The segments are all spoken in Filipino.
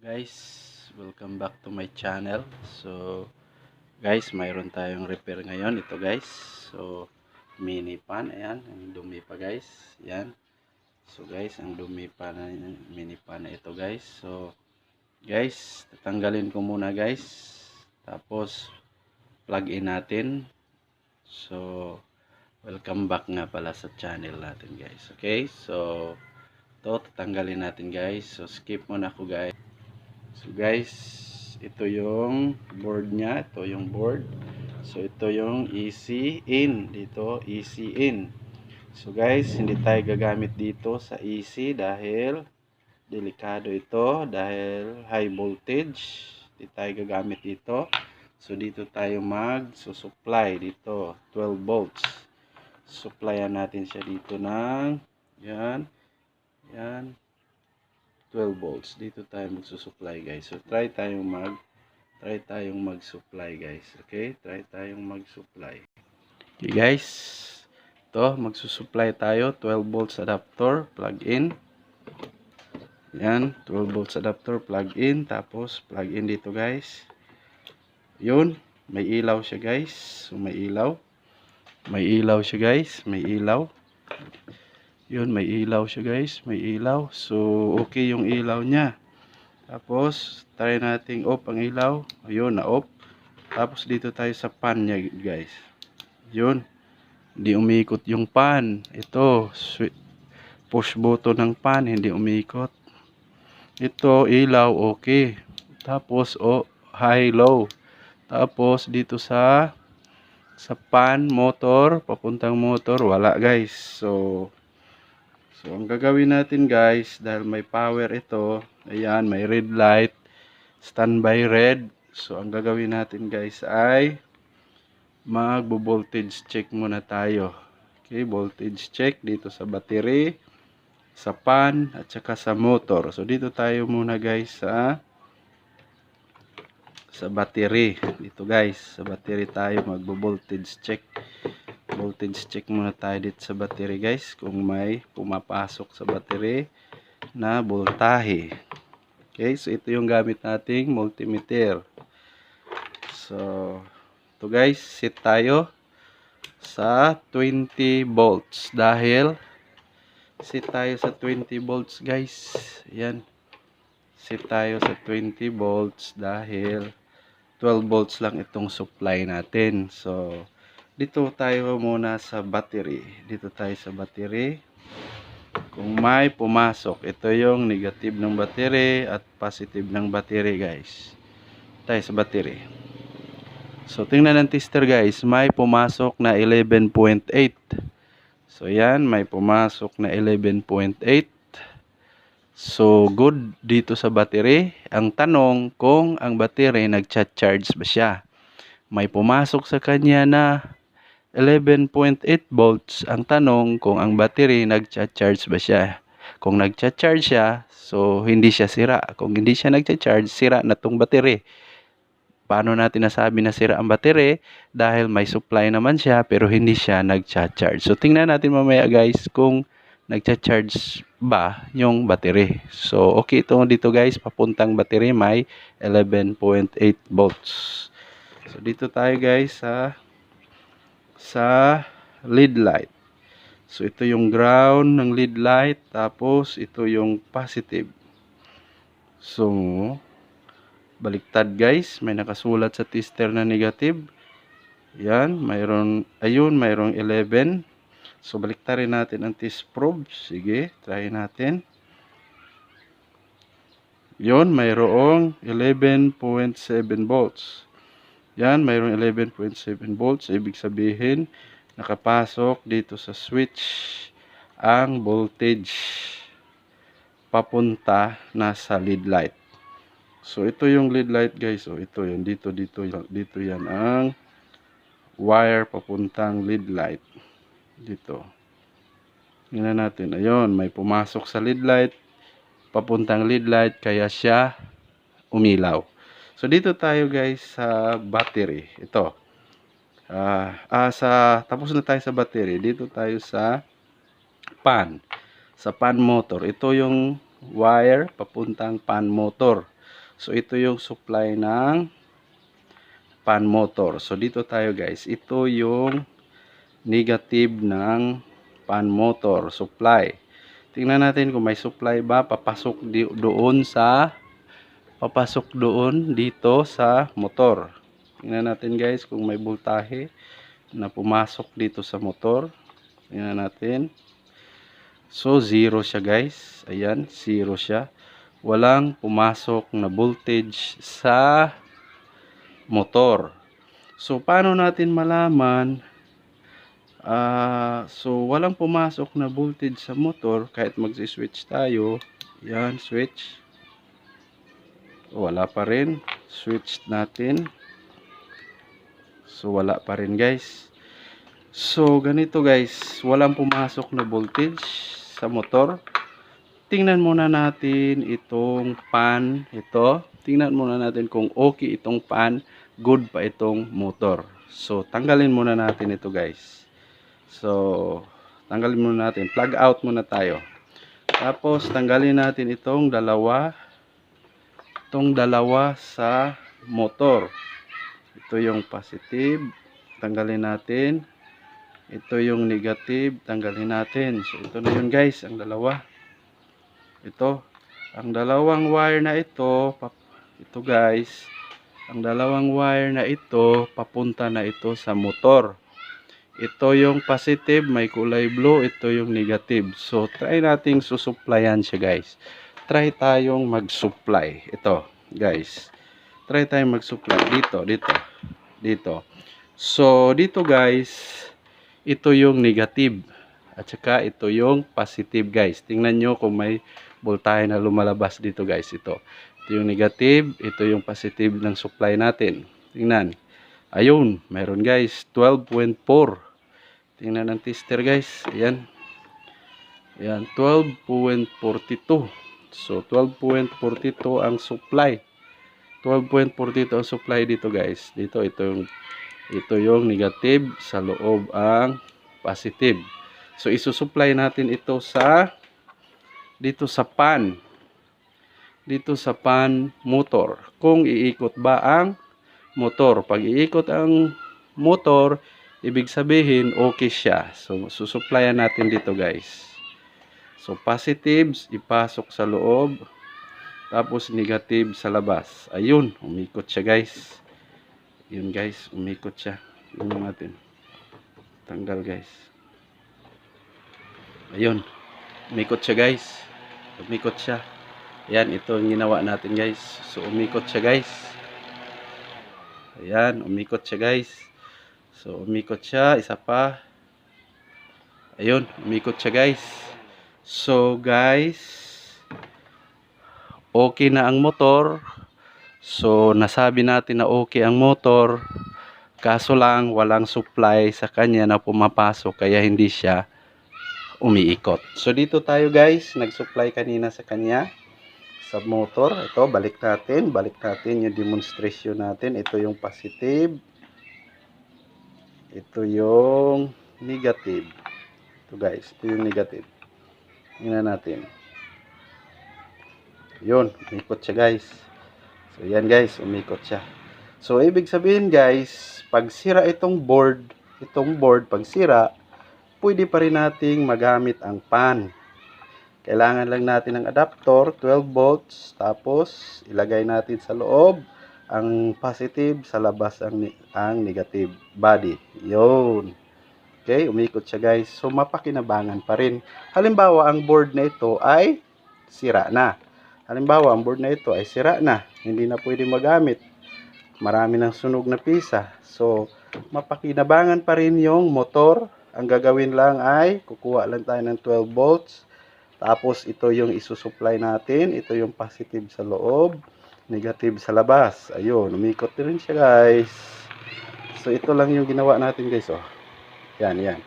guys, welcome back to my channel. So guys, mayroon tayong repair ngayon. Ito guys. So mini pan, ayan, ang dumi pa guys. Yan. So guys, ang dumi pa na mini pan na ito guys. So guys, tatanggalin ko muna guys. Tapos plug in natin. So welcome back nga pala sa channel natin guys. Okay? So ito tatanggalin natin guys. So skip muna ako guys. So guys, ito yung board niya, ito yung board. So ito yung easy in, dito easy in. So guys, hindi tayo gagamit dito sa easy dahil delikado ito dahil high voltage. Hindi tayo gagamit dito. So dito tayo mag supply dito 12 volts. Supplyan natin siya dito ng yan. Yan. 12 volts. Dito tayo magsusupply guys. So try tayong mag try tayong mag-supply guys. Okay? Try tayong mag-supply. Okay guys. Ito, magsusupply tayo. 12 volts adapter, plug in. Yan, 12 volts adapter, plug in. Tapos, plug in dito guys. Yun, may ilaw siya guys. So, may ilaw. May ilaw siya guys. May ilaw. Yun, may ilaw siya guys. May ilaw. So, okay yung ilaw niya. Tapos, try nating off ang ilaw. Ayun, na-off. Tapos, dito tayo sa pan niya guys. Yun. Hindi umikot yung pan. Ito, push button ng pan. Hindi umikot. Ito, ilaw, okay. Tapos, oh, high, low. Tapos, dito sa sa pan, motor, papuntang motor, wala guys. So, So, ang gagawin natin guys, dahil may power ito, ayan, may red light, standby red. So, ang gagawin natin guys ay magbo-voltage check muna tayo. Okay, voltage check dito sa battery, sa pan, at saka sa motor. So, dito tayo muna guys sa sa battery. Dito guys, sa battery tayo magbo-voltage check voltage check muna tayo dito sa battery guys kung may pumapasok sa battery na voltahe. Okay so ito yung gamit nating multimeter. So ito guys set tayo sa 20 volts dahil set tayo sa 20 volts guys. Yan set tayo sa 20 volts dahil 12 volts lang itong supply natin. So dito tayo muna sa battery. Dito tayo sa battery. Kung may pumasok, ito yung negative ng battery at positive ng battery guys. Tayo sa battery. So tingnan ng tester guys, may pumasok na 11.8. So yan, may pumasok na 11.8. So good dito sa battery. Ang tanong kung ang battery nagcha-charge ba siya. May pumasok sa kanya na 11.8 volts. Ang tanong kung ang battery nagcha-charge ba siya. Kung nagcha-charge siya, so hindi siya sira. Kung hindi siya nagcha-charge, sira na tong battery. Paano natin nasabi na sira ang battery? Dahil may supply naman siya pero hindi siya nagcha-charge. So tingnan natin mamaya guys kung nagcha-charge ba yung battery. So okay ito dito guys, papuntang battery may 11.8 volts. So dito tayo guys sa sa lead light. So ito yung ground ng lead light tapos ito yung positive. So baliktad guys, may nakasulat sa tester na negative. Yan, mayroon ayun, mayroong 11. So baliktarin natin ang test probe. Sige, try natin. Yon, mayroong 11.7 volts. Yan, mayroong 11.7 volts. Ibig sabihin, nakapasok dito sa switch ang voltage papunta na sa lead light. So, ito yung lead light guys. So, ito yun. Dito, dito, dito yan ang wire papuntang lead light. Dito. Tingnan natin. Ayun, may pumasok sa lead light. Papuntang lead light. Kaya siya umilaw. So dito tayo guys sa battery. Ito. Uh, uh, sa tapos na tayo sa battery. Dito tayo sa pan. Sa pan motor. Ito yung wire papuntang pan motor. So, ito yung supply ng pan motor. So, dito tayo guys. Ito yung negative ng pan motor supply. Tingnan natin kung may supply ba. Papasok doon sa papasok doon dito sa motor. Tingnan natin guys kung may voltahe na pumasok dito sa motor. Tingnan natin. So, zero siya guys. Ayan, zero siya. Walang pumasok na voltage sa motor. So, paano natin malaman? Ah, so, walang pumasok na voltage sa motor kahit mag-switch tayo. Yan, switch. Wala pa rin. Switch natin. So, wala pa rin guys. So, ganito guys. Walang pumasok na voltage sa motor. Tingnan muna natin itong pan. Ito. Tingnan muna natin kung okay itong pan. Good pa itong motor. So, tanggalin muna natin ito guys. So, tanggalin muna natin. Plug out muna tayo. Tapos, tanggalin natin itong dalawa. Itong dalawa sa motor. Ito yung positive. Tanggalin natin. Ito yung negative. Tanggalin natin. So, ito na yun guys. Ang dalawa. Ito. Ang dalawang wire na ito. Ito guys. Ang dalawang wire na ito. Papunta na ito sa motor. Ito yung positive, may kulay blue. Ito yung negative. So, try nating susupplyan siya, guys. Try tayong mag-supply. Ito, guys. Try tayong mag-supply. Dito, dito, dito. So, dito, guys, ito yung negative. At saka, ito yung positive, guys. Tingnan nyo kung may voltahe na lumalabas dito, guys. Ito. Ito yung negative. Ito yung positive ng supply natin. Tingnan. Ayun, meron guys, 12.4. Tingnan ng tester guys. Ayan. Ayan, 12.42. So, 12.42 ang supply. 12.42 ang supply dito guys. Dito, ito yung, ito yung negative. Sa loob ang positive. So, isusupply natin ito sa, dito sa pan. Dito sa pan motor. Kung iikot ba ang motor. Pag iikot ang motor, ibig sabihin okay siya. So, susupplyan natin dito guys. So, positives, ipasok sa loob. Tapos, negative sa labas. Ayun, umikot siya guys. Yun guys, umikot siya. Yun natin. Tanggal guys. Ayun, umikot siya guys. Umikot siya. Yan, ito yung ginawa natin guys. So, umikot siya guys. Ayan, umikot siya guys. So, umikot siya. Isa pa. Ayun, umikot siya guys. So, guys, okay na ang motor. So, nasabi natin na okay ang motor. Kaso lang, walang supply sa kanya na pumapasok. Kaya hindi siya umiikot. So, dito tayo guys. Nag-supply kanina sa kanya sa motor. Ito, balik natin. Balik natin yung demonstration natin. Ito yung positive. Ito yung negative. Ito guys, ito yung negative. Tingnan natin. Yun, umikot siya guys. So, yan guys, umikot siya. So, ibig sabihin guys, pag sira itong board, itong board, pag sira, pwede pa rin nating magamit ang pan. Kailangan lang natin ng adapter, 12 volts, tapos ilagay natin sa loob ang positive, sa labas ang, ang negative body. Yun. Okay, umikot siya guys. So, mapakinabangan pa rin. Halimbawa, ang board na ito ay sira na. Halimbawa, ang board na ito ay sira na. Hindi na pwede magamit. Marami ng sunog na pisa. So, mapakinabangan pa rin yung motor. Ang gagawin lang ay, kukuha lang tayo ng 12 volts. Tapos, ito yung isusupply natin. Ito yung positive sa loob. Negative sa labas. Ayun, umikot rin siya guys. So, ito lang yung ginawa natin guys. Oh. Yan, yan.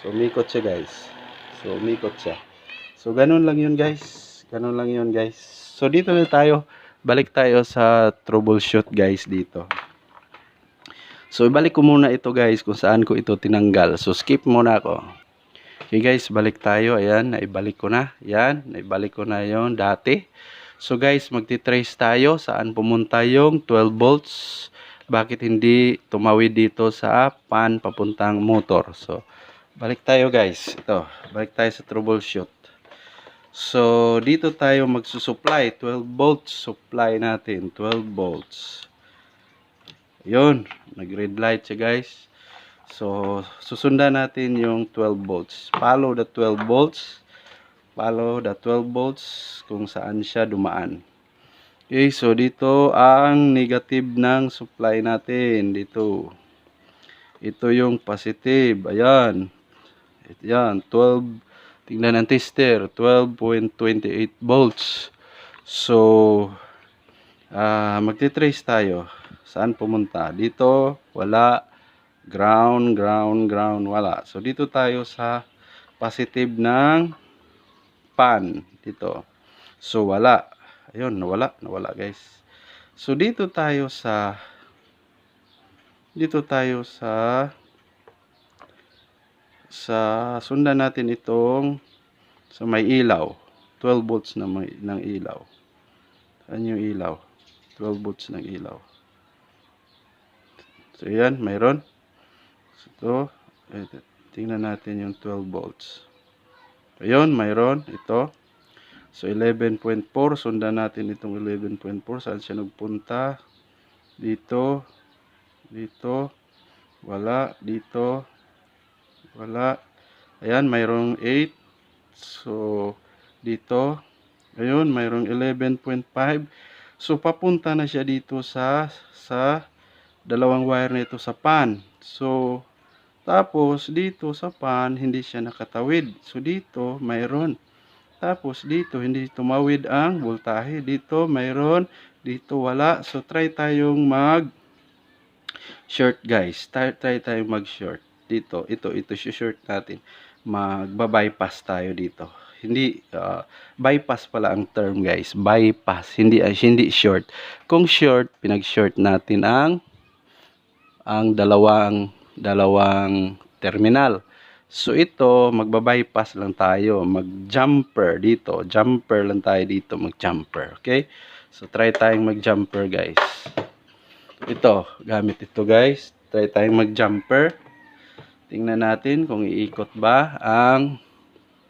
So, umikot siya guys. So, umikot siya. So, ganun lang yun guys. Ganun lang yun guys. So, dito na tayo. Balik tayo sa troubleshoot guys dito. So, ibalik ko muna ito guys kung saan ko ito tinanggal. So, skip muna ako. Okay guys, balik tayo. Ayan, naibalik ko na. Ayan, naibalik ko na yon dati. So guys, magti-trace tayo saan pumunta yung 12 volts. Bakit hindi tumawid dito sa pan papuntang motor. So, balik tayo guys. Ito, balik tayo sa troubleshoot. So, dito tayo magsusupply. 12 volts supply natin. 12 volts. Yun, nag-red light siya guys. So, susundan natin yung 12 volts. Follow the 12 volts. Follow the 12 volts kung saan siya dumaan. Okay, so dito ang negative ng supply natin. Dito. Ito yung positive. Ayan. Ito yan. 12. Tingnan ang tester. 12.28 volts. So, ah magti-trace tayo. Saan pumunta? Dito, wala. Ground, ground, ground, wala. So, dito tayo sa positive ng pan. Dito. So, wala. Ayun, nawala. Nawala, guys. So, dito tayo sa dito tayo sa sa sundan natin itong sa may ilaw. 12 volts na may, ng ilaw. Saan yung ilaw? 12 volts ng ilaw. So, yan, mayroon. So, ito, tingnan natin yung 12 volts. Ayun, mayroon. Ito. So, 11.4. Sundan natin itong 11.4. Saan siya nagpunta? Dito. Dito. Wala. Dito. Wala. Ayan, mayroong 8. So, dito. Ayun, mayroong 11.5. So, papunta na siya dito sa sa dalawang wire nito sa pan. So, tapos dito sa pan, hindi siya nakatawid. So, dito, mayroon. Tapos, dito, hindi tumawid ang voltahe. Dito, mayroon. Dito, wala. So, try tayong mag short, guys. Try, try tayong mag short. Dito, ito, ito, short natin. Magba-bypass tayo dito. Hindi, uh, bypass pala ang term, guys. Bypass. Hindi, uh, hindi short. Kung short, pinag-short natin ang ang dalawang dalawang terminal. So ito, magba-bypass lang tayo, mag-jumper dito. Jumper lang tayo dito, mag-jumper, okay? So try tayong mag-jumper, guys. Ito, gamit ito, guys. Try tayong mag-jumper. Tingnan natin kung iikot ba ang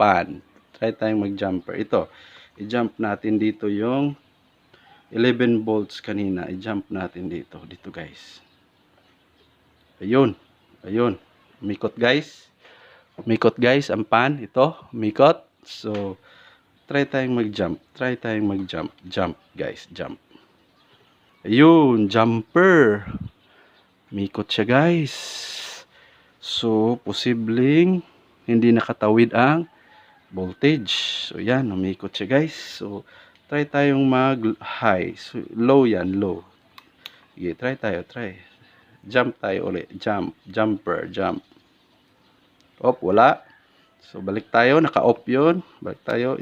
pan. Try tayong mag-jumper. Ito, i-jump natin dito yung 11 volts kanina. I-jump natin dito, dito, guys. Ayun. Ayun. Umikot guys. Umikot guys ang pan. Ito. Umikot. So, try tayong mag-jump. Try tayong mag-jump. Jump guys. Jump. Ayun. Jumper. Umikot siya guys. So, posibleng hindi nakatawid ang voltage. So, yan. Umikot siya guys. So, try tayong mag-high. So, low yan. Low. Sige, try tayo. Try jump tayo ulit. Jump, jumper, jump. Op, wala. So, balik tayo. Naka-off yun. Balik tayo.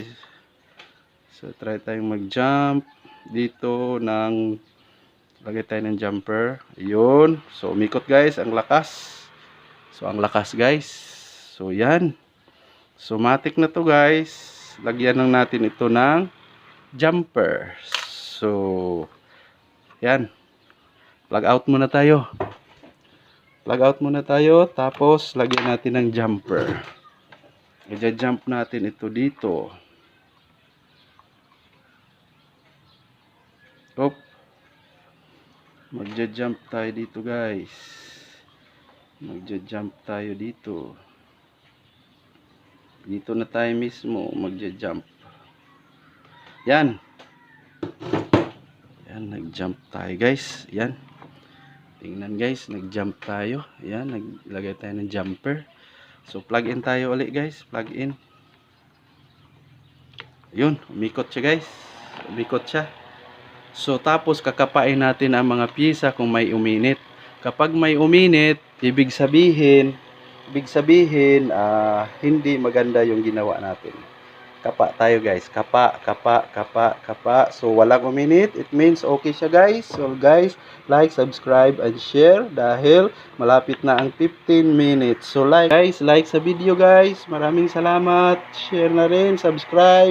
So, try tayong mag-jump. Dito ng lagay tayo ng jumper. Ayun. So, umikot guys. Ang lakas. So, ang lakas guys. So, yan. So, matik na to guys. Lagyan lang natin ito ng jumper. So, yan. Plug out muna tayo. Plug out muna tayo. Tapos, lagyan natin ng jumper. I-jump natin ito dito. Op. Magja-jump tayo dito, guys. Magja-jump tayo dito. Dito na tayo mismo magja-jump. Yan. Yan, nag-jump tayo, guys. Yan. Tingnan guys, nag-jump tayo. Ayan, naglagay tayo ng jumper. So, plug in tayo ulit guys. Plug in. Ayun, umikot siya guys. Umikot siya. So, tapos kakapain natin ang mga pyesa kung may uminit. Kapag may uminit, ibig sabihin, ibig sabihin, uh, hindi maganda yung ginawa natin. Kapa tayo guys. Kapa, kapa, kapa, kapa. So, walang uminit. It means okay siya guys. So, guys, like, subscribe, and share dahil malapit na ang 15 minutes. So, like guys, like sa video guys. Maraming salamat. Share na rin, subscribe.